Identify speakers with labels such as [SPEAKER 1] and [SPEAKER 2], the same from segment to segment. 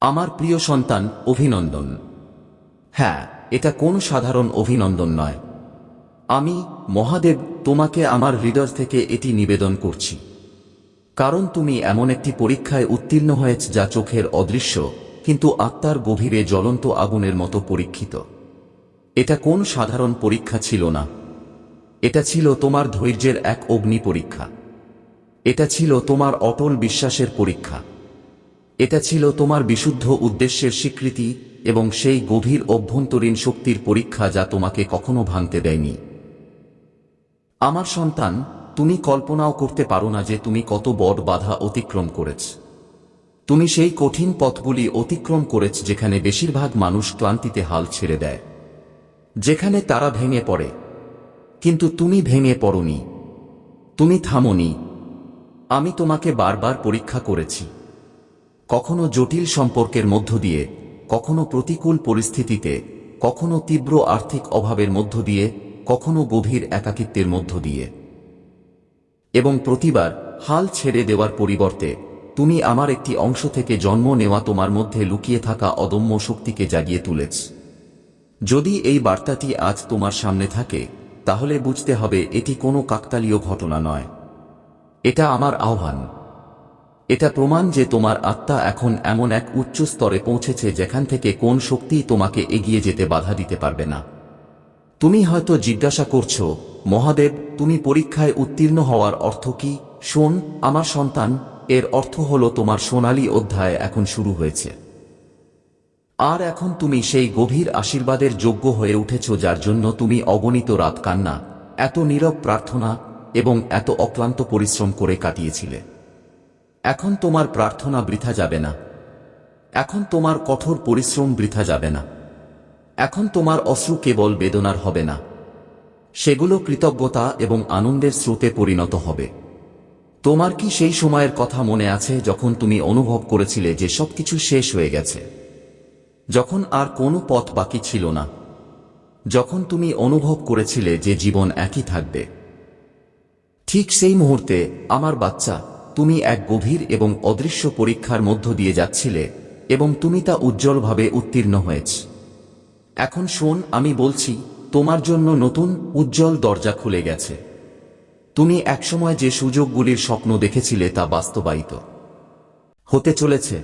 [SPEAKER 1] আমার প্রিয় সন্তান, অভিনন্দন। হ্যাঁ এটা কোন সাধারণ অভিনন্দন নয়। আমি, মহাদেব, তোমাকে আমার হৃদয় থেকে এটি নিবেদন করছি। কারণ তুমি এমন একটি পরীক্ষায় উত্তীর্ণ হয়েছ যা চোখের অদৃশ্য, কিন্তু আত্মার গভীরে জ্বলন্ত আগুনের মতো পরীক্ষিত। এটা কোন সাধারণ পরীক্ষা ছিল না। এটা ছিল তোমার ধৈর্যের এক অগ্নি পরীক্ষা। এটা ছিল তোমার অটল বিশ্বাসের পরীক্ষা। এটা ছিল তোমার বিশুদ্ধ উদ্দেশ্যের স্বীকৃতি এবং সেই গভীর অভ্যন্তরীণ শক্তির পরীক্ষা যা তোমাকে কখনো ভাঙতে দেয়নি। আমার সন্তান, তুমি কল্পনাও করতে পারো না যে তুমি কত বড় বাধা অতিক্রম করেছ। তুমি সেই কঠিন পথগুলি অতিক্রম করেছ যেখানে বেশিরভাগ মানুষ ক্লান্তিতে হাল ছেড়ে দেয়, যেখানে তারা ভেঙে পড়ে। কিন্তু তুমি ভেঙে পড়নি। তুমি থামনি। আমি তোমাকে বারবার পরীক্ষা করেছি। কখনো জটিল সম্পর্কের মধ্য দিয়ে, কখনো প্রতিকূল পরিস্থিতিতে, কখনো তীব্র আর্থিক অভাবের মধ্য দিয়ে, কখনো গভীর একাকিত্বের মধ্য দিয়ে। এবং প্রতিবার হাল ছেড়ে দেওয়ার পরিবর্তে, তুমি আমার একটি অংশ থেকে জন্ম নেওয়া তোমার মধ্যে লুকিয়ে থাকা অদম্য শক্তিকে জাগিয়ে তুলেছ। যদি এই বার্তাটি আজ তোমার সামনে থাকে, তাহলে বুঝতে হবে এটি কোনো কাকতালীয় ঘটনা নয়। এটা আমার আহ্বান। এটা প্রমাণ যে তোমার আত্মা এখন এমন এক উচ্চ স্তরে পৌঁছেছে যেখান থেকে কোন শক্তি তোমাকে এগিয়ে যেতে বাধা দিতে পারবে না। তুমি হয়তো জিজ্ঞাসা করছ, মহাদেব, তুমি পরীক্ষায় উত্তীর্ণ হওয়ার অর্থ কি? শোন, আমার সন্তান, এর অর্থ হল তোমার সোনালী অধ্যায় এখন শুরু হয়েছে। আর এখন তুমি সেই গভীর আশীর্বাদের যোগ্য হয়ে উঠেছ যার জন্য তুমি অগণিত রাত কান্না এত নীরব প্রার্থনা এবং এত অক্লান্ত পরিশ্রম করে কাটিয়েছিলে। এখন তোমার প্রার্থনা বৃথা যাবে না। এখন তোমার কঠোর পরিশ্রম বৃথা যাবে না। এখন তোমার অশ্রু কেবল বেদনার হবে না। সেগুলো কৃতজ্ঞতা এবং আনন্দের স্রোতে পরিণত হবে। তোমার কি সেই সময়ের কথা মনে আছে যখন তুমি অনুভব করেছিলে যে সবকিছু শেষ হয়ে গেছে? যখন আর কোনো পথ বাকি ছিল না। যখন তুমি অনুভব করেছিলে যে জীবন একই থাকবে। ঠিক সেই মুহূর্তে আমার বাচ্চা তুমি এক গভীর এবং অদৃশ্য পরীক্ষার মধ্য দিয়ে যাচ্ছিলে, এবং তুমি তা উজ্জ্বলভাবে উত্তীর্ণ হয়েছ। এখন শোন, আমি বলছি, তোমার জন্য নতুন, উজ্জ্বল দরজা খুলে গেছে। তুমি একসময় যে সুযোগগুলির স্বপ্ন দেখেছিলে তা বাস্তবায়িত। হতে চলেছে।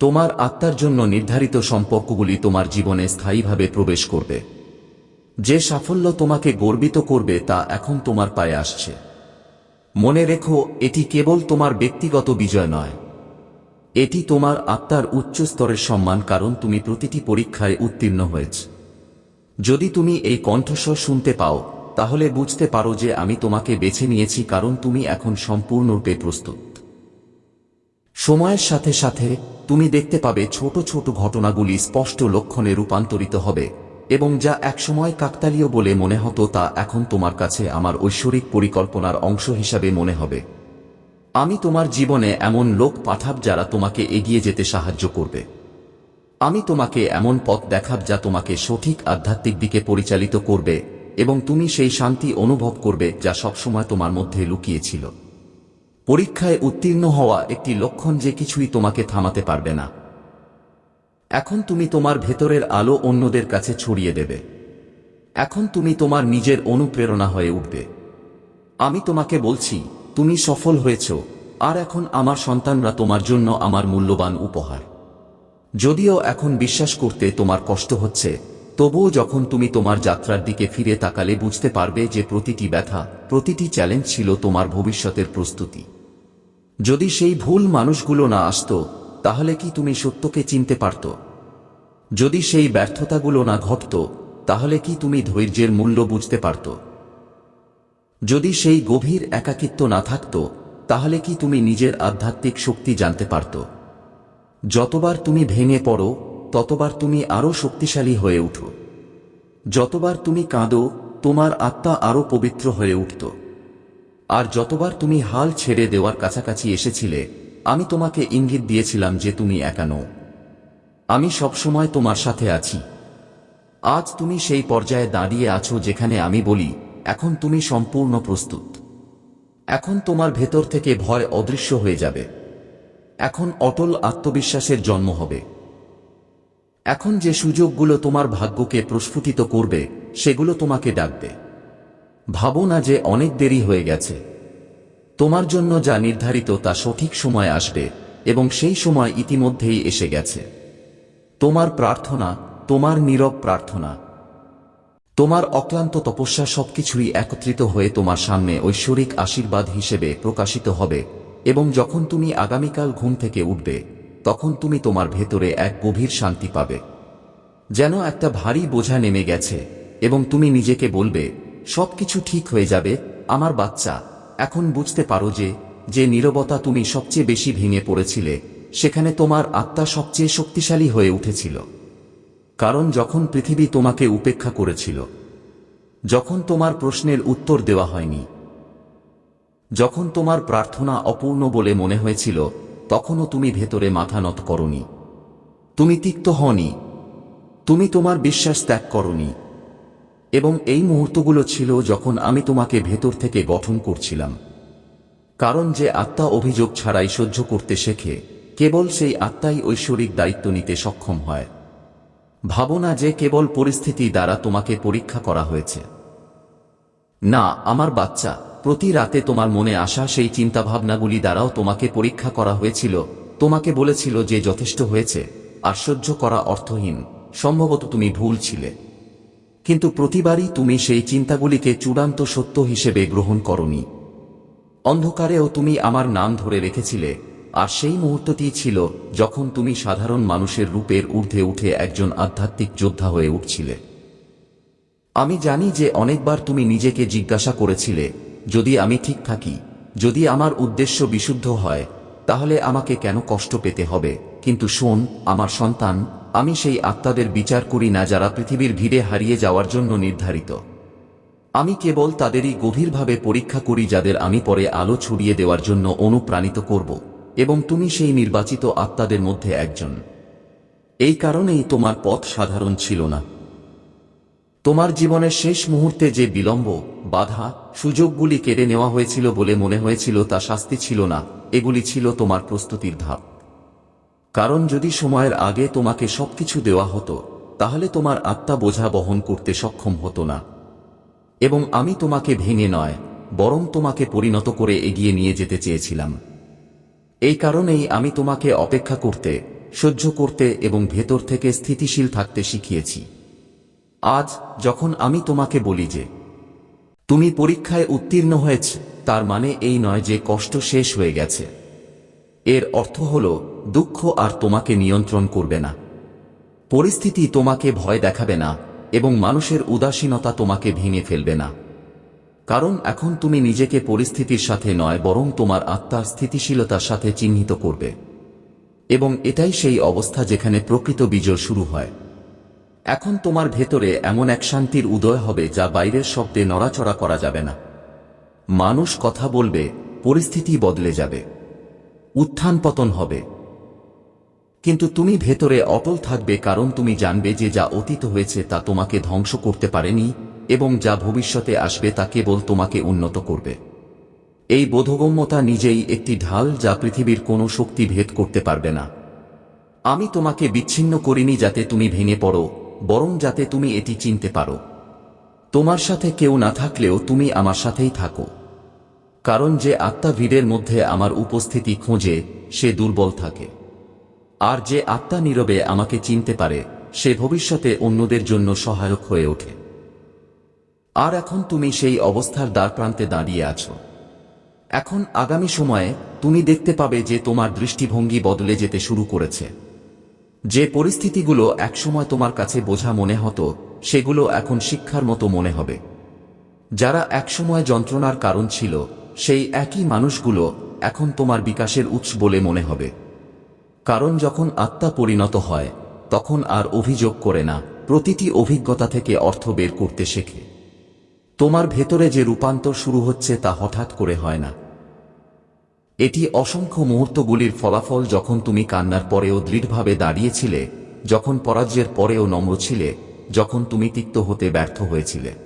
[SPEAKER 1] তোমার আত্মার জন্য নির্ধারিত সম্পর্কগুলি তোমার জীবনে স্থায়ীভাবে প্রবেশ করবে। যে সাফল্য তোমাকে গর্বিত করবে তা এখন তোমার পায়ে আসছে। মনে রেখো, এটি কেবল তোমার ব্যক্তিগত বিজয় নয়। এটি তোমার আত্মার উচ্চ স্তরের সম্মান, কারণ তুমি প্রতিটি পরীক্ষায় উত্তীর্ণ হয়েছ। যদি তুমি এই কণ্ঠস্বর শুনতে পাও, তাহলে বুঝতে পারো যে আমি তোমাকে বেছে নিয়েছি, কারণ তুমি এখন সম্পূর্ণরূপে প্রস্তুত। সময়ের সাথে সাথে, তুমি দেখতে পাবে ছোট ছোট ঘটনাগুলি স্পষ্ট লক্ষণে রূপান্তরিত হবে। এবং যা একসময় কাকতালীয় বলে মনে হতো তা এখন তোমার কাছে আমার ঐশ্বরিক পরিকল্পনার অংশ হিসাবে মনে হবে। আমি তোমার জীবনে এমন লোক পাঠাব যারা তোমাকে এগিয়ে যেতে সাহায্য করবে। আমি তোমাকে এমন পথ দেখাব যা তোমাকে সঠিক আধ্যাত্মিক দিকে পরিচালিত করবে এবং তুমি সেই শান্তি অনুভব করবে যা সবসময় তোমার মধ্যে লুকিয়েছিল। পরীক্ষায় উত্তীর্ণ হওয়া একটি লক্ষণ যে কিছুই তোমাকে থামাতে পারবে না। এখন তুমি তোমার ভেতরের আলো অন্যদের কাছে ছড়িয়ে দেবে। এখন তুমি তোমার নিজের অনুপ্রেরণা হয়ে উঠবে। আমি তোমাকে বলছি, তুমি সফল হয়েছ, আর এখন আমার সন্তানরা তোমার জন্য আমার মূল্যবান উপহার। যদিও এখন বিশ্বাস করতে তোমার কষ্ট হচ্ছে, তবুও যখন তুমি তোমার যাত্রার দিকে ফিরে তাকালে বুঝতে পারবে যে প্রতিটি ব্যথা, প্রতিটি চ্যালেঞ্জ ছিল তোমার ভবিষ্যতের প্রস্তুতি। যদি সেই ভুল মানুষগুলো না আসতো তাহলে কি তুমি সত্যকে চিনতে পারত? যদি সেই ব্যর্থতাগুলো না ঘটত, তাহলে কি তুমি ধৈর্যের মূল্য বুঝতে পারত? যদি সেই গভীর একাকিত্ব না থাকত, তাহলে কি তুমি নিজের আধ্যাত্মিক শক্তি জানতে পারত? যতবার তুমি ভেঙে পড়ো, ততবার তুমি আরও শক্তিশালী হয়ে উঠো। যতবার তুমি কাঁদো, তোমার আত্মা আরও পবিত্র হয়ে উঠত। আর যতবার তুমি হাল ছেড়ে দেওয়ার কাছাকাছি এসেছিলে আমি তোমাকে ইঙ্গিত দিয়েছিলাম যে তুমি একা নও। আমি সবসময় তোমার সাথে আছি। আজ তুমি সেই পর্যায়ে দাঁড়িয়ে আছো যেখানে আমি বলি, এখন তুমি সম্পূর্ণ প্রস্তুত। এখন তোমার ভেতর থেকে ভয় অদৃশ্য হয়ে যাবে। এখন অটল আত্মবিশ্বাসের জন্ম হবে। এখন যে সুযোগগুলো তোমার ভাগ্যকে প্রস্ফুটিত করবে, সেগুলো তোমাকে ডাকবে। ভাবো না যে অনেক দেরি হয়ে গেছে। তোমার জন্য যা নির্ধারিত তা সঠিক সময় আসবে এবং সেই সময় ইতিমধ্যেই এসে গেছে। তোমার প্রার্থনা, তোমার নীরব প্রার্থনা। তোমার অক্লান্ত তপস্যা সবকিছুই একত্রিত হয়ে তোমার সামনে ঐশ্বরিক আশীর্বাদ হিসেবে প্রকাশিত হবে এবং যখন তুমি আগামীকাল ঘুম থেকে উঠবে, তখন তুমি তোমার ভেতরে এক গভীর শান্তি পাবে। যেন একটা ভারী বোঝা নেমে গেছে এবং তুমি নিজেকে বলবে, সবকিছু ঠিক হয়ে যাবে, আমার বাচ্চা। এখন বুঝতে পারো যে যে নীরবতা তুমি সবচেয়ে বেশি ভেঙে পড়েছিলে, সেখানে তোমার আত্মা সবচেয়ে শক্তিশালী হয়ে উঠেছিল। কারণ যখন পৃথিবী তোমাকে উপেক্ষা করেছিল, যখন তোমার প্রশ্নের উত্তর দেওয়া হয়নি, যখন তোমার প্রার্থনা অপূর্ণ বলে মনে হয়েছিল, তখনও তুমি ভেতরে মাথা নত করনি। তুমি তিক্ত হনি তুমি তোমার বিশ্বাস ত্যাগ করনি। এবং এই মুহূর্তগুলো ছিল যখন আমি তোমাকে ভেতর থেকে গঠন করছিলাম। কারণ যে আত্মা অভিযোগ ছাড়াই সহ্য করতে শেখে, কেবল সেই আত্মাই ঐশ্বরিক দায়িত্ব নিতে সক্ষম হয়। ভাবনা যে কেবল পরিস্থিতি দ্বারা তোমাকে পরীক্ষা করা হয়েছে। না, আমার বাচ্চা, প্রতি রাতে তোমার মনে আসা সেই চিন্তাভাবনাগুলি দ্বারাও তোমাকে পরীক্ষা করা হয়েছিল, তোমাকে বলেছিল যে যথেষ্ট হয়েছে, আর সহ্য করা অর্থহীন, সম্ভবত তুমি ভুল ছিলে। কিন্তু প্রতিবারই তুমি সেই চিন্তাগুলিকে চূড়ান্ত সত্য হিসেবে গ্রহণ করনি। অন্ধকারেও তুমি আমার নাম ধরে রেখেছিলে, আর সেই মুহূর্তটি ছিল যখন তুমি সাধারণ মানুষের রূপের ঊর্ধ্বে উঠে একজন আধ্যাত্মিক যোদ্ধা হয়ে উঠছিলে। আমি জানি যে অনেকবার তুমি নিজেকে জিজ্ঞাসা করেছিলে, যদি আমি ঠিক থাকি, যদি আমার উদ্দেশ্য বিশুদ্ধ হয়, তাহলে আমাকে কেন কষ্ট পেতে হবে? কিন্তু শোন, আমার সন্তান আমি সেই আত্মাদের বিচার করি না যারা পৃথিবীর ভিড়ে হারিয়ে যাওয়ার জন্য নির্ধারিত। আমি কেবল তাদেরই গভীরভাবে পরীক্ষা করি যাদের আমি পরে আলো ছড়িয়ে দেওয়ার জন্য অনুপ্রাণিত করব, এবং তুমি সেই নির্বাচিত আত্মাদের মধ্যে একজন। এই কারণেই তোমার পথ সাধারণ ছিল না। তোমার জীবনের শেষ মুহূর্তে যে বিলম্ব, বাধা, সুযোগগুলি কেড়ে নেওয়া হয়েছিল বলে মনে হয়েছিল তা শাস্তি ছিল না, এগুলি ছিল তোমার প্রস্তুতির ধাপ। কারণ যদি সময়ের আগে তোমাকে সবকিছু দেওয়া হতো, তাহলে তোমার আত্মা বোঝা বহন করতে সক্ষম হতো না। এবং আমি তোমাকে ভেঙে নয়, বরং তোমাকে পরিণত করে এগিয়ে নিয়ে যেতে চেয়েছিলাম। এই কারণেই আমি তোমাকে অপেক্ষা করতে, সহ্য করতে এবং ভেতর থেকে স্থিতিশীল থাকতে শিখিয়েছি। আজ যখন আমি তোমাকে বলি যে, তুমি পরীক্ষায় উত্তীর্ণ হয়েছ, তার মানে এই নয় যে কষ্ট শেষ হয়ে গেছে। এর অর্থ হল, দুঃখ আর তোমাকে নিয়ন্ত্রণ করবে না। পরিস্থিতি তোমাকে ভয় দেখাবে না, এবং মানুষের উদাসীনতা তোমাকে ভেঙে ফেলবে না। কারণ এখন তুমি নিজেকে পরিস্থিতির সাথে নয়, বরং তোমার আত্মার স্থিতিশীলতার সাথে চিহ্নিত করবে। এবং এটাই সেই অবস্থা যেখানে প্রকৃত বিজয় শুরু হয়। এখন তোমার ভেতরে এমন এক শান্তির উদয় হবে যা বাইরের শব্দে নড়াচড়া করা যাবে না। মানুষ কথা বলবে, পরিস্থিতি বদলে যাবে। উত্থান পতন হবে। কিন্তু তুমি ভেতরে অটল থাকবে কারণ তুমি জানবে যে যা অতীত হয়েছে তা তোমাকে ধ্বংস করতে পারেনি এবং যা ভবিষ্যতে আসবে তা কেবল তোমাকে উন্নত করবে। এই বোধগম্যতা নিজেই একটি ঢাল যা পৃথিবীর কোনো শক্তি ভেদ করতে পারবে না। আমি তোমাকে বিচ্ছিন্ন করিনি যাতে তুমি ভেঙে পড়ো, বরং যাতে তুমি এটি চিনতে পারো। তোমার সাথে কেউ না থাকলেও তুমি আমার সাথেই থাকো। কারণ যে আত্মা ভিড়ের মধ্যে আমার উপস্থিতি খোঁজে, সে দুর্বল থাকে। আর যে আত্মা নীরবে আমাকে চিনতে পারে, সে ভবিষ্যতে অন্যদের জন্য সহায়ক হয়ে ওঠে। আর এখন তুমি সেই অবস্থার দ্বারপ্রান্তে দাঁড়িয়ে আছো। এখন আগামী সময়ে তুমি দেখতে পাবে যে তোমার দৃষ্টিভঙ্গি বদলে যেতে শুরু করেছে। যে পরিস্থিতিগুলো একসময় তোমার কাছে বোঝা মনে হতো, সেগুলো এখন শিক্ষার মতো মনে হবে। যারা একসময় যন্ত্রণার কারণ ছিল সেই একই মানুষগুলো এখন তোমার বিকাশের উৎস বলে মনে হবে। কারণ যখন আত্মা পরিণত হয়, তখন আর অভিযোগ করে না, প্রতিটি অভিজ্ঞতা থেকে অর্থ বের করতে শেখে। তোমার ভেতরে যে রূপান্তর শুরু হচ্ছে তা হঠাৎ করে হয় না। এটি অসংখ্য মুহূর্তগুলির ফলাফল যখন তুমি কান্নার পরেও দৃঢ়ভাবে দাঁড়িয়েছিলে, যখন পরাজয়ের পরেও নম্র ছিলে, যখন তুমি তিক্ত হতে ব্যর্থ হয়েছিলে।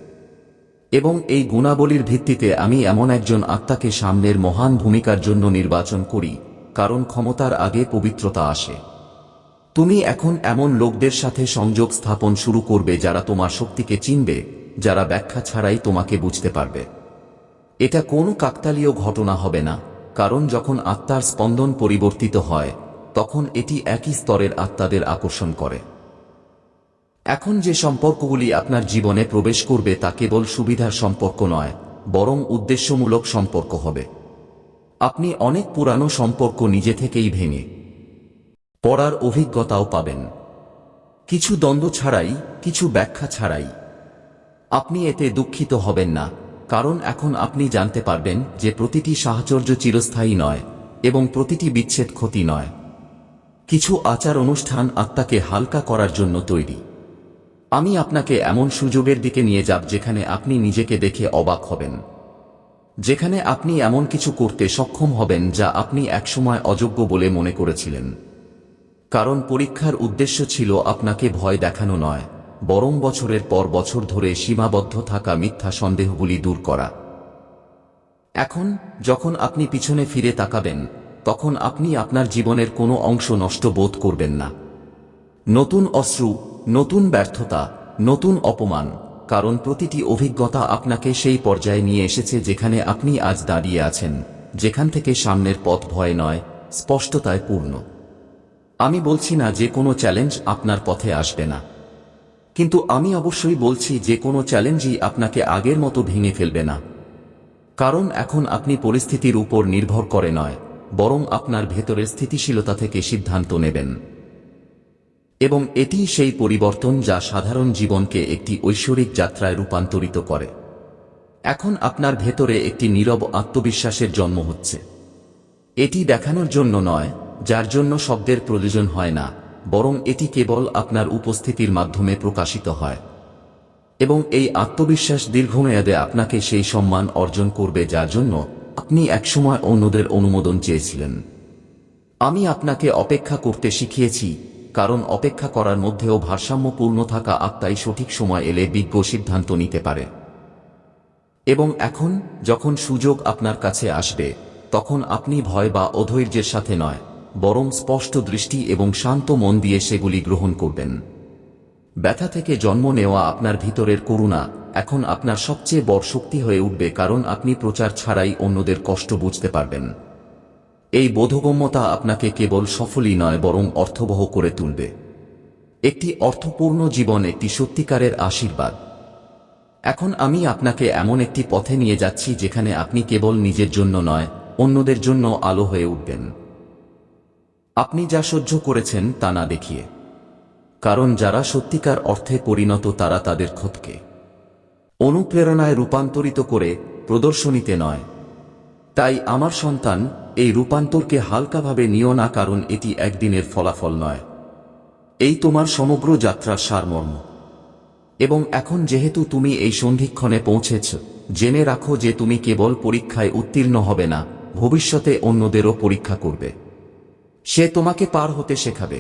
[SPEAKER 1] এবং এই গুণাবলীর ভিত্তিতে আমি এমন একজন আত্মাকে সামনের মহান ভূমিকার জন্য নির্বাচন করি, কারণ ক্ষমতার আগে পবিত্রতা আসে। তুমি এখন এমন লোকদের সাথে সংযোগ স্থাপন শুরু করবে যারা তোমার শক্তিকে চিনবে, যারা ব্যাখ্যা ছাড়াই তোমাকে বুঝতে পারবে। এটা কোনো কাকতালীয় ঘটনা হবে না, কারণ যখন আত্মার স্পন্দন পরিবর্তিত হয়, তখন এটি একই স্তরের আত্মাদের আকর্ষণ করে। এখন যে সম্পর্কগুলি আপনার জীবনে প্রবেশ করবে তা কেবল সুবিধার সম্পর্ক নয়, বরং উদ্দেশ্যমূলক সম্পর্ক হবে। আপনি অনেক পুরানো সম্পর্ক নিজে থেকেই ভেঙে পড়ার অভিজ্ঞতাও পাবেন। কিছু দ্বন্দ্ব ছাড়াই, কিছু ব্যাখ্যা ছাড়াই। আপনি এতে দুঃখিত হবেন না, কারণ এখন আপনি জানতে পারবেন যে প্রতিটি সাহচর্য চিরস্থায়ী নয় এবং প্রতিটি বিচ্ছেদ ক্ষতি নয়। কিছু আচার অনুষ্ঠান আত্মাকে হালকা করার জন্য তৈরি। আমি আপনাকে এমন সুযোগের দিকে নিয়ে যাব যেখানে আপনি নিজেকে দেখে অবাক হবেন। যেখানে আপনি এমন কিছু করতে সক্ষম হবেন যা আপনি একসময় অযোগ্য বলে মনে করেছিলেন। কারণ পরীক্ষার উদ্দেশ্য ছিল আপনাকে ভয় দেখানো নয়, বরং বছরের পর বছর ধরে সীমাবদ্ধ থাকা মিথ্যা সন্দেহগুলি দূর করা। এখন, যখন আপনি পিছনে ফিরে তাকাবেন, তখন আপনি আপনার জীবনের কোনো অংশ নষ্ট বোধ করবেন না। নতুন অশ্রু নতুন ব্যর্থতা, নতুন অপমান, কারণ প্রতিটি অভিজ্ঞতা আপনাকে সেই পর্যায়ে নিয়ে এসেছে যেখানে আপনি আজ দাঁড়িয়ে আছেন, যেখান থেকে সামনের পথ ভয় নয়, স্পষ্টতায় পূর্ণ। আমি বলছি না যে কোনো চ্যালেঞ্জ আপনার পথে আসবে না। কিন্তু আমি অবশ্যই বলছি যে কোনো চ্যালেঞ্জই আপনাকে আগের মতো ভেঙে ফেলবে না। কারণ এখন আপনি পরিস্থিতির উপর নির্ভর করে নয়, বরং আপনার ভেতরের স্থিতিশীলতা থেকে সিদ্ধান্ত নেবেন। এবং এটি সেই পরিবর্তন যা সাধারণ জীবনকে একটি ঐশ্বরিক যাত্রায় রূপান্তরিত করে। এখন আপনার ভেতরে একটি নীরব আত্মবিশ্বাসের জন্ম হচ্ছে। এটি দেখানোর জন্য নয়, যার জন্য শব্দের প্রয়োজন হয় না, বরং এটি কেবল আপনার উপস্থিতির মাধ্যমে প্রকাশিত হয়। এবং এই আত্মবিশ্বাস দীর্ঘমেয়াদে আপনাকে সেই সম্মান অর্জন করবে যার জন্য আপনি একসময় অন্যদের অনুমোদন চেয়েছিলেন। আমি আপনাকে অপেক্ষা করতে শিখিয়েছি কারণ অপেক্ষা করার মধ্যেও ভারসাম্যপূর্ণ থাকা আত্মাই সঠিক সময় এলে বিজ্ঞ সিদ্ধান্ত নিতে পারে। এবং এখন, যখন সুযোগ আপনার কাছে আসবে, তখন আপনি ভয় বা অধৈর্যের সাথে নয়, বরং স্পষ্ট দৃষ্টি এবং শান্ত মন দিয়ে সেগুলি গ্রহণ করবেন। ব্যথা থেকে জন্ম নেওয়া আপনার ভিতরের করুণা এখন আপনার সবচেয়ে বড় শক্তি হয়ে উঠবে কারণ আপনি প্রচার ছাড়াই অন্যদের কষ্ট বুঝতে পারবেন। এই বোধগম্যতা আপনাকে কেবল সফলই নয়, বরং অর্থবহ করে তুলবে। একটি অর্থপূর্ণ জীবন, একটি সত্যিকারের আশীর্বাদ। এখন আমি আপনাকে এমন একটি পথে নিয়ে যাচ্ছি, যেখানে আপনি কেবল নিজের জন্য নয়, অন্যদের জন্য আলো হয়ে উঠবেন। আপনি যা সহ্য করেছেন, তা না দেখিয়ে। কারণ যারা সত্যিকার অর্থে পরিণত, তারা তাদের ক্ষতকে অনুপ্রেরণায় রূপান্তরিত করে প্রদর্শনীতে নয়। তাই আমার সন্তান এই রূপান্তরকে হালকাভাবে নিও না, কারণ এটি একদিনের ফলাফল নয়। এই তোমার সমগ্র যাত্রার সারমর্ম। এবং এখন যেহেতু তুমি এই সন্ধিক্ষণে পৌঁছেছ, জেনে রাখো যে তুমি কেবল পরীক্ষায় উত্তীর্ণ হবে না, ভবিষ্যতে অন্যদেরও পরীক্ষা করবে। সে তোমাকে পার হতে শেখাবে।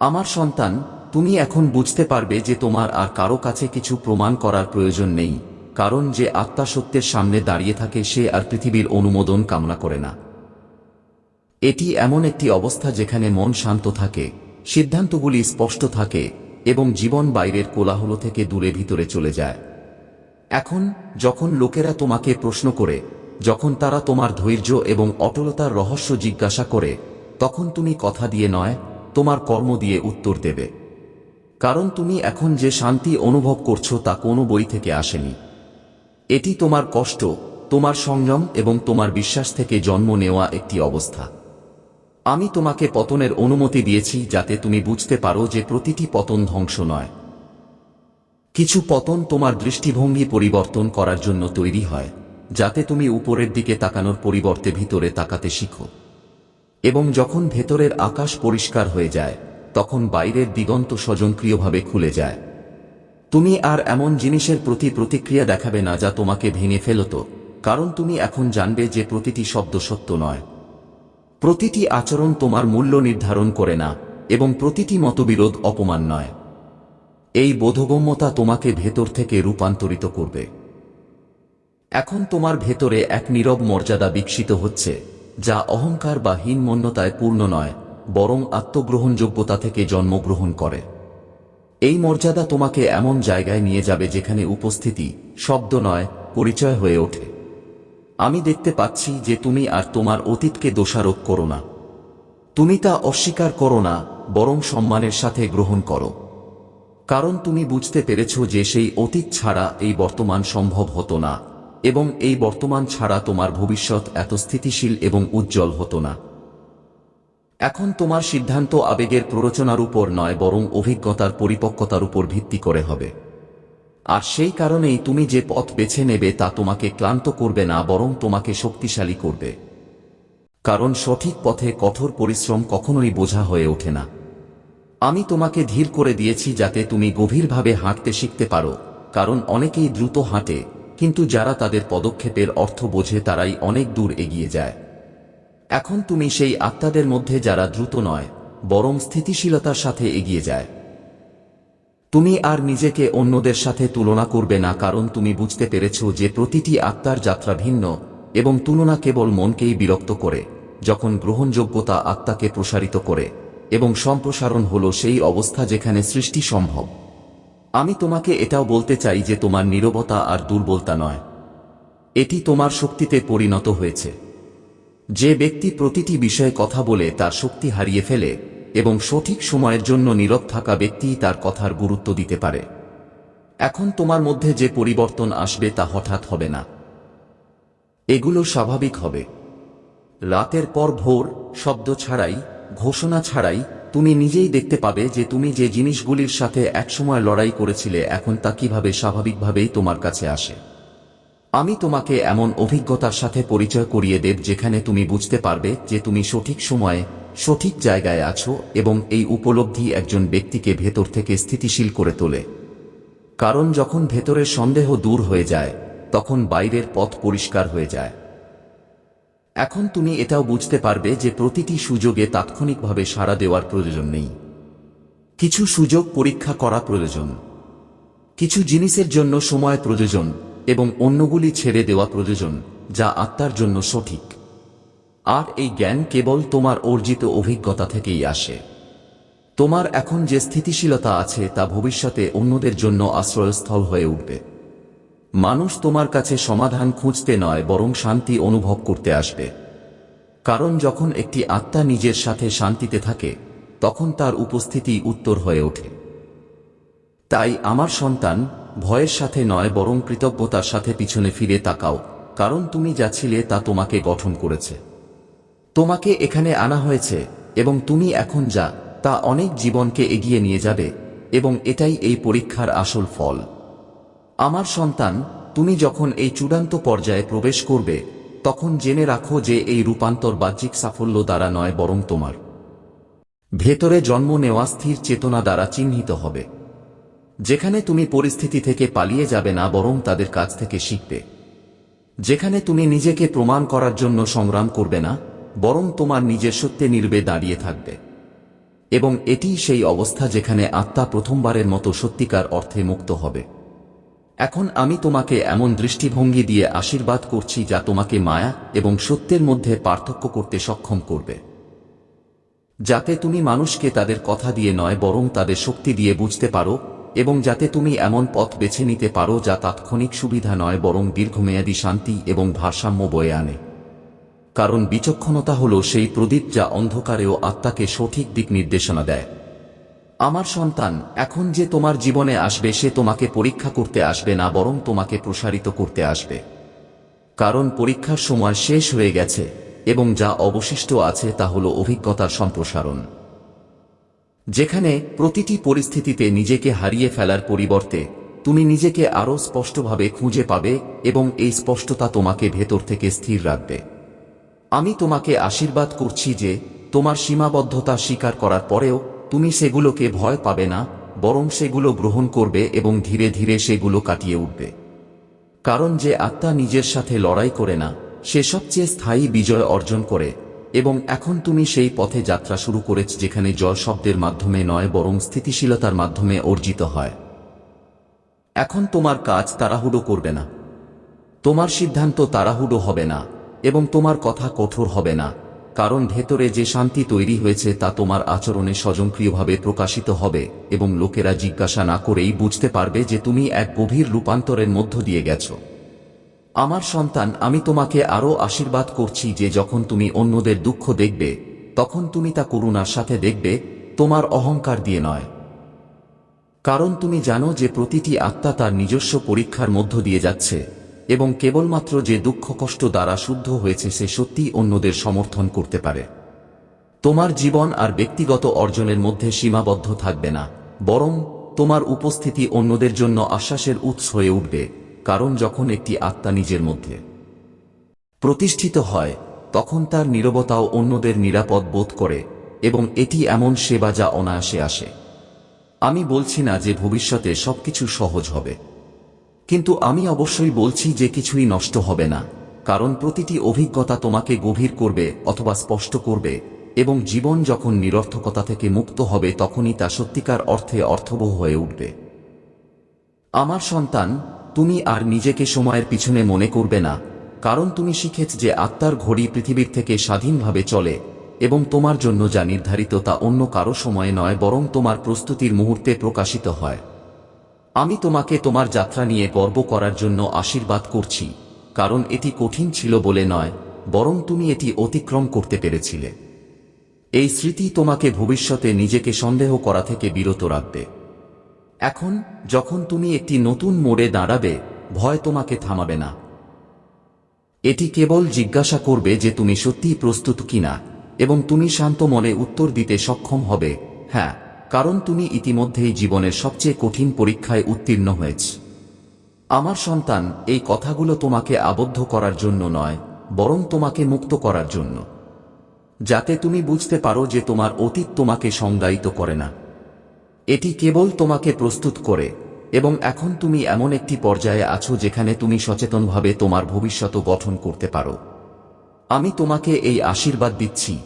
[SPEAKER 1] আমার সন্তান, তুমি এখন বুঝতে পারবে যে তোমার আর কারও কাছে কিছু প্রমাণ করার প্রয়োজন নেই, কারণ যে আত্মা সত্যের সামনে দাঁড়িয়ে থাকে সে আর পৃথিবীর অনুমোদন কামনা করে না। এটি এমন একটি অবস্থা যেখানে মন শান্ত থাকে, সিদ্ধান্তগুলি স্পষ্ট থাকে, এবং জীবন বাইরের কোলাহল থেকে দূরে ভিতরে চলে যায়। এখন, যখন লোকেরা তোমাকে প্রশ্ন করে, যখন তারা তোমার ধৈর্য এবং অটলতার রহস্য জিজ্ঞাসা করে, তখন তুমি কথা দিয়ে নয়, তোমার কর্ম দিয়ে উত্তর দেবে। কারণ তুমি এখন যে শান্তি অনুভব করছ তা কোনো বই থেকে আসেনি। এটি তোমার কষ্ট, তোমার সংযম এবং তোমার বিশ্বাস থেকে জন্ম নেওয়া একটি অবস্থা। আমি তোমাকে পতনের অনুমতি দিয়েছি যাতে তুমি বুঝতে পারো যে প্রতিটি পতন ধ্বংস নয়। কিছু পতন তোমার দৃষ্টিভঙ্গি পরিবর্তন করার জন্য তৈরি হয়, যাতে তুমি উপরের দিকে তাকানোর পরিবর্তে ভিতরে তাকাতে শিখো। এবং যখন ভেতরের আকাশ পরিষ্কার হয়ে যায়, তখন বাইরের দিগন্ত স্বজনক্রিয়ভাবে খুলে যায়। তুমি আর এমন জিনিসের প্রতি প্রতিক্রিয়া দেখাবে না যা তোমাকে ভেঙে ফেলত, কারণ তুমি এখন জানবে যে প্রতিটি শব্দ সত্য নয়। প্রতিটি আচরণ তোমার মূল্য নির্ধারণ করে না, এবং প্রতিটি মতবিরোধ অপমান নয়। এই বোধগম্যতা তোমাকে ভেতর থেকে রূপান্তরিত করবে। এখন তোমার ভেতরে এক নীরব মর্যাদা বিকশিত হচ্ছে, যা অহংকার বা হীনমন্যতায় পূর্ণ নয়, বরং আত্মগ্রহণযোগ্যতা থেকে জন্মগ্রহণ করে। এই মর্যাদা তোমাকে এমন জায়গায় নিয়ে যাবে যেখানে উপস্থিতি, শব্দ নয়, পরিচয় হয়ে ওঠে। আমি দেখতে পাচ্ছি যে তুমি আর তোমার অতীতকে দোষারোপ করো না। তুমি তা অস্বীকার করো না, বরং সম্মানের সাথে গ্রহণ করো। কারণ তুমি বুঝতে পেরেছ যে সেই অতীত ছাড়া এই বর্তমান সম্ভব হতো না, এবং এই বর্তমান ছাড়া তোমার ভবিষ্যৎ এত স্থিতিশীল এবং উজ্জ্বল হতো না। এখন তোমার সিদ্ধান্ত আবেগের প্ররোচনার উপর নয়, বরং অভিজ্ঞতার পরিপক্কতার উপর ভিত্তি করে হবে। আর সেই কারণেই তুমি যে পথ বেছে নেবে তা তোমাকে ক্লান্ত করবে না, বরং তোমাকে শক্তিশালী করবে। কারণ সঠিক পথে কঠোর পরিশ্রম কখনোই বোঝা হয়ে ওঠে না। আমি তোমাকে ধীর করে দিয়েছি যাতে তুমি গভীরভাবে হাঁটতে শিখতে পারো, কারণ অনেকেই দ্রুত হাঁটে, কিন্তু যারা তাদের পদক্ষেপের অর্থ বোঝে তারাই অনেক দূর এগিয়ে যায়। এখন তুমি সেই আত্মাদের মধ্যে যারা দ্রুত নয়, বরং স্থিতিশীলতার সাথে এগিয়ে যায়। তুমি আর নিজেকে অন্যদের সাথে তুলনা করবে না, কারণ তুমি বুঝতে পেরেছ যে প্রতিটি আত্মার যাত্রা ভিন্ন এবং তুলনা কেবল মনকেই বিরক্ত করে, যখন গ্রহণযোগ্যতা আত্মাকে প্রসারিত করে এবং সম্প্রসারণ হল সেই অবস্থা যেখানে সৃষ্টি সম্ভব। আমি তোমাকে এটাও বলতে চাই যে তোমার নীরবতা আর দুর্বলতা নয়। এটি তোমার শক্তিতে পরিণত হয়েছে। যে ব্যক্তি প্রতিটি বিষয়ে কথা বলে তার শক্তি হারিয়ে ফেলে এবং সঠিক সময়ের জন্য নীরব থাকা ব্যক্তিই তার কথার গুরুত্ব দিতে পারে। এখন তোমার মধ্যে যে পরিবর্তন আসবে তা হঠাৎ হবে না। এগুলো স্বাভাবিক হবে। রাতের পর ভোর, শব্দ ছাড়াই, ঘোষণা ছাড়াই, তুমি নিজেই দেখতে পাবে যে তুমি যে জিনিসগুলির সাথে একসময় লড়াই করেছিলে এখন তা কীভাবে স্বাভাবিকভাবেই তোমার কাছে আসে। আমি তোমাকে এমন অভিজ্ঞতার সাথে পরিচয় করিয়ে দেব যেখানে তুমি বুঝতে পারবে যে তুমি সঠিক সময়ে সঠিক জায়গায় আছো এবং এই উপলব্ধি একজন ব্যক্তিকে ভেতর থেকে স্থিতিশীল করে তোলে। কারণ যখন ভেতরের সন্দেহ দূর হয়ে যায়, তখন বাইরের পথ পরিষ্কার হয়ে যায়। এখন তুমি এটাও বুঝতে পারবে যে প্রতিটি সুযোগে তাৎক্ষণিকভাবে সাড়া দেওয়ার প্রয়োজন নেই। কিছু সুযোগ পরীক্ষা করা প্রয়োজন। কিছু জিনিসের জন্য সময় প্রয়োজন এবং অন্যগুলি ছেড়ে দেওয়া প্রয়োজন যা আত্মার জন্য সঠিক। আর এই জ্ঞান কেবল তোমার অর্জিত অভিজ্ঞতা থেকেই আসে। তোমার এখন যে স্থিতিশীলতা আছে তা ভবিষ্যতে অন্যদের জন্য আশ্রয়স্থল হয়ে উঠবে। মানুষ তোমার কাছে সমাধান খুঁজতে নয়, বরং শান্তি অনুভব করতে আসবে। কারণ যখন একটি আত্মা নিজের সাথে শান্তিতে থাকে, তখন তার উপস্থিতি উত্তর হয়ে ওঠে। তাই আমার সন্তান, ভয়ের সাথে নয়, বরং কৃতজ্ঞতার সাথে পিছনে ফিরে তাকাও, কারণ তুমি যা ছিলে তা তোমাকে গঠন করেছে। তোমাকে এখানে আনা হয়েছে, এবং তুমি এখন যা, তা অনেক জীবনকে এগিয়ে নিয়ে যাবে, এবং এটাই এই পরীক্ষার আসল ফল। আমার সন্তান, তুমি যখন এই চূড়ান্ত পর্যায়ে প্রবেশ করবে, তখন জেনে রাখো যে এই রূপান্তর বাহ্যিক সাফল্য দ্বারা নয় বরং তোমার। ভেতরে জন্ম নেওয়া স্থির চেতনা দ্বারা চিহ্নিত হবে। যেখানে তুমি পরিস্থিতি থেকে পালিয়ে যাবে না বরং তাদের কাছ থেকে শিখবে। যেখানে তুমি নিজেকে প্রমাণ করার জন্য সংগ্রাম করবে না বরং তোমার নিজের সত্যে নির্বে দাঁড়িয়ে থাকবে। এবং এটি সেই অবস্থা যেখানে আত্মা প্রথমবারের মতো সত্যিকার অর্থে মুক্ত হবে। এখন আমি তোমাকে এমন দৃষ্টিভঙ্গি দিয়ে আশীর্বাদ করছি যা তোমাকে মায়া এবং সত্যের মধ্যে পার্থক্য করতে সক্ষম করবে। যাতে তুমি মানুষকে তাদের কথা দিয়ে নয়, বরং তাদের শক্তি দিয়ে বুঝতে পারো এবং যাতে তুমি এমন পথ বেছে নিতে পারো যা তাৎক্ষণিক সুবিধা নয়, বরং দীর্ঘমেয়াদী শান্তি এবং ভারসাম্য বয়ে আনে। কারণ বিচক্ষণতা হল সেই প্রদীপ যা অন্ধকারেও আত্মাকে সঠিক দিক নির্দেশনা দেয়। আমার সন্তান, এখন যে তোমার জীবনে আসবে সে তোমাকে পরীক্ষা করতে আসবে না বরং তোমাকে প্রসারিত করতে আসবে। কারণ পরীক্ষার সময় শেষ হয়ে গেছে এবং যা অবশিষ্ট আছে তা হল অভিজ্ঞতার সম্প্রসারণ। যেখানে প্রতিটি পরিস্থিতিতে নিজেকে হারিয়ে ফেলার পরিবর্তে তুমি নিজেকে আরও স্পষ্টভাবে খুঁজে পাবে এবং এই স্পষ্টতা তোমাকে ভেতর থেকে স্থির রাখবে। আমি তোমাকে আশীর্বাদ করছি যে, তোমার সীমাবদ্ধতা স্বীকার করার পরেও, তুমি সেগুলোকে ভয় পাবে না, বরং সেগুলো গ্রহণ করবে এবং ধীরে ধীরে সেগুলো কাটিয়ে উঠবে। কারণ যে আত্মা নিজের সাথে লড়াই করে না, সে সবচেয়ে স্থায়ী বিজয় অর্জন করে, এবং এখন তুমি সেই পথে যাত্রা শুরু করেছ যেখানে জয় শব্দের মাধ্যমে নয়, বরং স্থিতিশীলতার মাধ্যমে অর্জিত হয়। এখন তোমার কাজ তাড়াহুড়ো করবে না। তোমার সিদ্ধান্ত তাড়াহুড়ো হবে না। এবং তোমার কথা কঠোর হবে না, কারণ ভেতরে যে শান্তি তৈরি হয়েছে তা তোমার আচরণে স্বজনক্রিয়ভাবে প্রকাশিত হবে এবং লোকেরা জিজ্ঞাসা না করেই বুঝতে পারবে যে তুমি এক গভীর রূপান্তরের মধ্য দিয়ে গেছো। আমার সন্তান, আমি তোমাকে আরও আশীর্বাদ করছি যে যখন তুমি অন্যদের দুঃখ দেখবে, তখন তুমি তা করুণার সাথে দেখবে, তোমার অহংকার দিয়ে নয়। কারণ তুমি জানো যে প্রতিটি আত্মা তার নিজস্ব পরীক্ষার মধ্য দিয়ে যাচ্ছে। এবং কেবলমাত্র যে দুঃখ কষ্ট দ্বারা শুদ্ধ হয়েছে সে সত্যিই অন্যদের সমর্থন করতে পারে। তোমার জীবন আর ব্যক্তিগত অর্জনের মধ্যে সীমাবদ্ধ থাকবে না, বরং তোমার উপস্থিতি অন্যদের জন্য আশ্বাসের উৎস হয়ে উঠবে, কারণ যখন একটি আত্মা নিজের মধ্যে প্রতিষ্ঠিত হয়, তখন তার নীরবতাও অন্যদের নিরাপদ বোধ করে, এবং এটি এমন সেবা যা অনায়াসে আসে। আমি বলছি না যে ভবিষ্যতে সবকিছু সহজ হবে। কিন্তু আমি অবশ্যই বলছি যে কিছুই নষ্ট হবে না, কারণ প্রতিটি অভিজ্ঞতা তোমাকে গভীর করবে অথবা স্পষ্ট করবে, এবং জীবন যখন নিরর্থকতা থেকে মুক্ত হবে তখনই তা সত্যিকার অর্থে অর্থবহ হয়ে উঠবে। আমার সন্তান, তুমি আর নিজেকে সময়ের পিছনে মনে করবে না, কারণ তুমি শিখেছ যে আত্মার ঘড়ি পৃথিবীর থেকে স্বাধীনভাবে চলে, এবং তোমার জন্য যা নির্ধারিত তা অন্য কারও সময়ে নয়, বরং তোমার প্রস্তুতির মুহূর্তে প্রকাশিত হয়। আমি তোমাকে তোমার যাত্রা নিয়ে গর্ব করার জন্য আশীর্বাদ করছি, কারণ এটি কঠিন ছিল বলে নয়, বরং তুমি এটি অতিক্রম করতে পেরেছিলে। এই স্মৃতি তোমাকে ভবিষ্যতে নিজেকে সন্দেহ করা থেকে বিরত রাখবে। এখন, যখন তুমি একটি নতুন মোড়ে দাঁড়াবে, ভয় তোমাকে থামাবে না। এটি কেবল জিজ্ঞাসা করবে যে তুমি সত্যিই প্রস্তুত কিনা, এবং তুমি শান্ত মনে উত্তর দিতে সক্ষম হবে হ্যাঁ। কারণ তুমি ইতিমধ্যেই জীবনের সবচেয়ে কঠিন পরীক্ষায় উত্তীর্ণ হয়েছ। আমার সন্তান, এই কথাগুলো তোমাকে আবদ্ধ করার জন্য নয়, বরং তোমাকে মুক্ত করার জন্য। যাতে তুমি বুঝতে পারো যে তোমার অতীত তোমাকে সংজ্ঞায়িত করে না। এটি কেবল তোমাকে প্রস্তুত করে, এবং এখন তুমি এমন একটি পর্যায়ে আছো যেখানে তুমি সচেতনভাবে তোমার ভবিষ্যৎ গঠন করতে পারো। আমি তোমাকে এই আশীর্বাদ দিচ্ছি।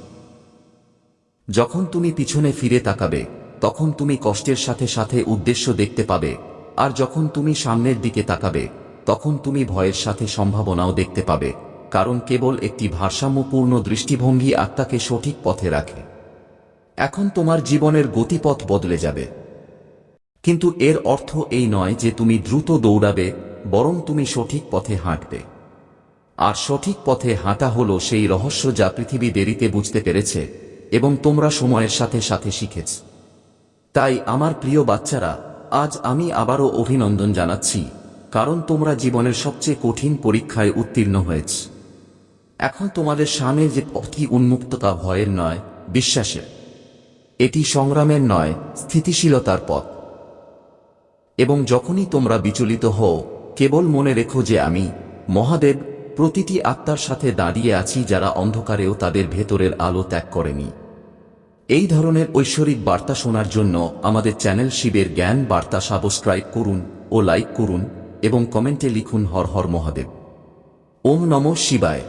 [SPEAKER 1] যখন তুমি পিছনে ফিরে তাকাবে তখন তুমি কষ্টের সাথে সাথে উদ্দেশ্য দেখতে পাবে। আর যখন তুমি সামনের দিকে তাকাবে, তখন তুমি ভয়ের সাথে সম্ভাবনাও দেখতে পাবে। কারণ কেবল একটি ভারসাম্যপূর্ণ দৃষ্টিভঙ্গি আত্মাকে সঠিক পথে রাখে। এখন তোমার জীবনের গতিপথ বদলে যাবে। কিন্তু এর অর্থ এই নয় যে তুমি দ্রুত দৌড়াবে, বরং তুমি সঠিক পথে হাঁটবে। আর সঠিক পথে হাঁটা হল সেই রহস্য যা পৃথিবী দেরিতে বুঝতে পেরেছে, এবং তোমরা সময়ের সাথে সাথে শিখেছ। তাই আমার প্রিয় বাচ্চারা, আজ আমি আবারও অভিনন্দন জানাচ্ছি, কারণ তোমরা জীবনের সবচেয়ে কঠিন পরীক্ষায় উত্তীর্ণ হয়েছ। এখন তোমাদের সামনে যে পথই উন্মুক্ততা ভয়ের নয়, বিশ্বাসের। এটি সংগ্রামের নয়, স্থিতিশীলতার পথ। এবং যখনই তোমরা বিচলিত হও, কেবল মনে রেখো যে আমি, মহাদেব, প্রতিটি আত্মার সাথে দাঁড়িয়ে আছি যারা অন্ধকারেও তাদের ভেতরের আলো ত্যাগ করেনি। এই ধরনের ঐশ্বরিক বার্তা শোনার জন্য আমাদের চ্যানেল শিবের জ্ঞান বার্তা সাবস্ক্রাইব করুন ও লাইক করুন এবং কমেন্টে লিখুন হর হর মহাদেব। ওম নম শিবায়।